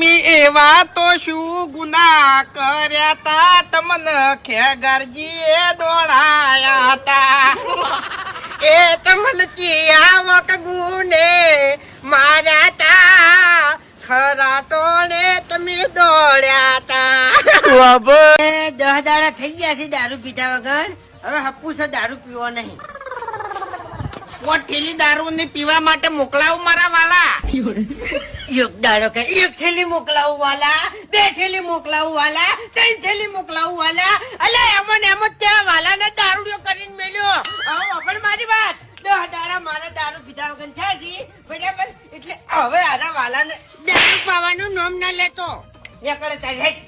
તમે એવા તો શું ગુના કર્યા તા? તમને ખેગરજીએ દોડાયા તા. એ તમને ચિયાવક ગુને માર્યા તા. ખરા ટોળે તમે દોડ્યા તા. એ દહ દાડા થઈ ગયા છે દારૂ પીધા વગર. હવે હપ્પુ છે દારૂ પીવો નહીં. થેલી દારૂ ને પીવા માટે મોકલાવું મારા વાલા. એક દાડો કે એક થેલી મોકલાવું વાલા બે થેલી મોકલાવું વાલા ત્રણ થેલી મોકલાવું વાલા. અલે એમ એમ જ ત્યાં વાલાને દારૂડિયો કરીને મેલ્યો. પણ મારી વાત. દહ દાડા મારા દારૂ પીધા વગર થયા બરાબર? એટલે હવે આરા વાલાને દારૂ પાવાનું નામ ના લેતો. એકડે તારી હેટ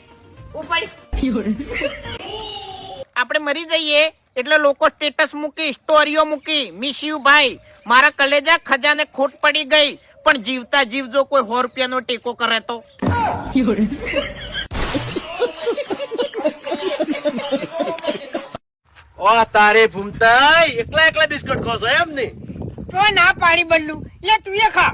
આપણે મરી જઈએ એટલે લોકો સ્ટેટસ મૂકી સ્ટોરીઓ મૂકી. મિસ યુ ભાઈ મારા કલેજા ખજાને ખોટ પડી ગઈ. પણ જીવતા જીવ જો કોઈ સો રૂપિયાનો ટેકો કરે તો? ઓ તારે ભૂમતા એકલા એકલા બિસ્કટ ખો છો એમ ને? તો ના પાડી બદલું લે તું એ ખા.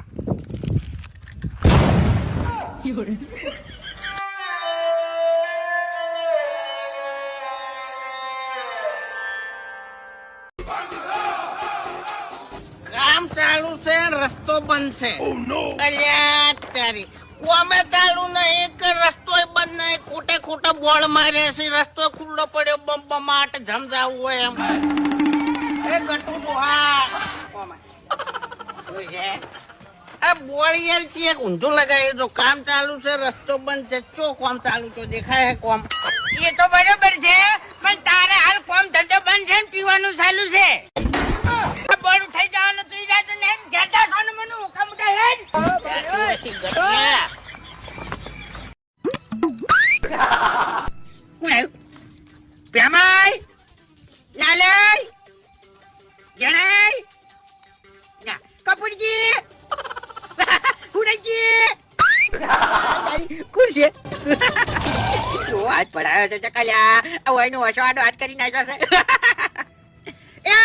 છે રસ્તો બંધ છે. અલ્યા તારી. કોમે ચાલુ નહીં કે રસ્તો બંધ નહીં ખોટે ખોટા બોળ મારે છે રસ્તો ખુલ્લો પડ્યો બમ બમાટ જમજાવું હોય એમ. એ ગટુ છે? આ બોળિયેલ છે એક ઊંધું લગાવી દો કામ ચાલુ છે રસ્તો બંધ છે. ચો કોમ ચાલુ તો દેખાય કોમ? એ તો બરોબર છે પણ તારે હાલ કોમ ધંધો બંધ નથી ગટિયા. કોણ આવ્યું પ્યામાઈ લાલય જણાય ના કપૂરજી હુરજી કોણ છે જો હાથ પડાયો છે ચકલ્યા આવો એનો હસવાનો હાથ કરી નાખ્યો છે એ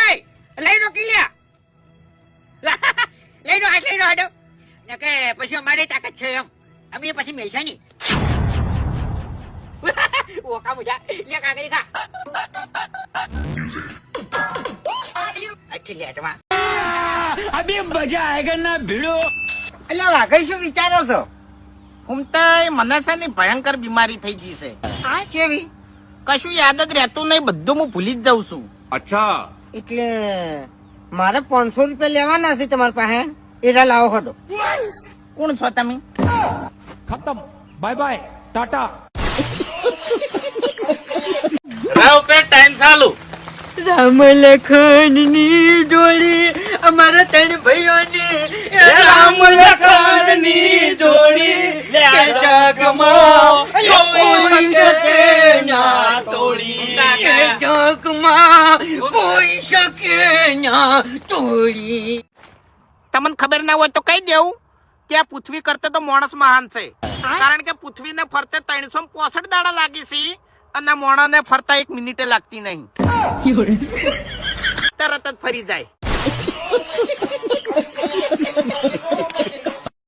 લઈ રો કિલ્યા લઈ રો હાથ લઈ રો હાડો કે પછી અમારે તાકાત છે એમ. અમે પછી મેલશે નહીં. ઓ કામ લે કાકરી ખા. અચ્છી લે અભી મજા આયેગા ના ભીડો? અલ્યા વાઘઈ શું વિચારો છો? ઘૂમતાય મને છે ને ભયંકર બીમારી થઈ ગઈ છે. કેવી? કશું યાદ જ રહેતું નહીં બધું હું ભૂલી જ જાઉં છું. અચ્છા. એટલે મારે પાંચસો રૂપિયા લેવાના છે તમારી પાસે? એરા લાવો હડો. કોણ છો તમે? ખતમ. બાય બાય ટાટા ટાઈમ ચાલુ. રામ લખનની જોડી અમારા ત્રણ ભાઈઓ રામ લખનની જોડી. જગમાં કોઈ શકે ના તોડી. કોઈ શકે ના તોડી. તમને ખબર ના હોય તો કહી દેવું. આ પૃથ્વી કરતા તો માણસ મહાન છે. કારણ કે પૃથ્વીને ફરતે ત્રણસો પોસઠ દાડા લાગી છે અને મોણાને ફરતા એક મિનિટે લાગતી નહીં. તરત જ ફરી જાય.